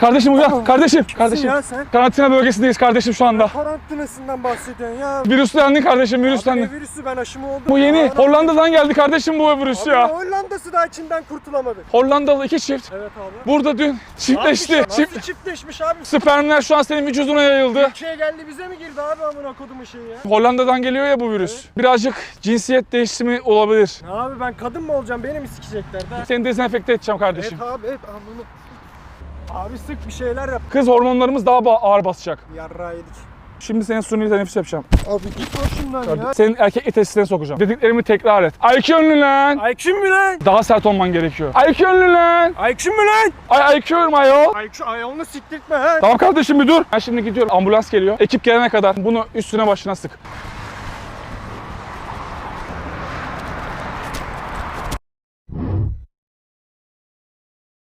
Kardeşim uyan. Kardeşim. Kardeşim. ya sen? Karantina bölgesindeyiz kardeşim şu anda. Karantinasından bahsediyorsun ya. Virüslendin kardeşim Abi virüslendin. virüsü ben aşımı oldum. Bu yeni. Aa, Hollanda'dan geldi kardeşim bu virüs Abi ya. Hollanda'sı da içinden kurtulamadı. Hollandalı iki çift. Evet abi. Burada dün çiftleşti. Nasıl Çift... çiftleşmiş abi? Spermler şu an senin vücuduna yayıldı. Türkiye'ye geldi bize mi girdi abi amına kodumu şey ya? Hollanda'dan geliyor ya bu virüs. Birazcık cinsiyet değişimi olabilir. Abi ben kadın mı olacağım beni mi sikecekler? Seni dezenfekte edeceğim kardeşim. Evet abi evet amına. Abi sık bir şeyler yap. Kız hormonlarımız daha ba- ağır basacak. Yedik. Şimdi senin suni teneffüs yapacağım. Abi git başımdan ya. Senin erkek testine sokacağım. Dediklerimi tekrar et. IQ önlü lan. IQ mü lan? Daha sert olman gerekiyor. IQ önlü lan. IQ mü lan? Ay IQ'yum ayol. IQ ayağını siktirtme ha. Tamam kardeşim bir dur. Ben şimdi gidiyorum. Ambulans geliyor. Ekip gelene kadar bunu üstüne başına sık.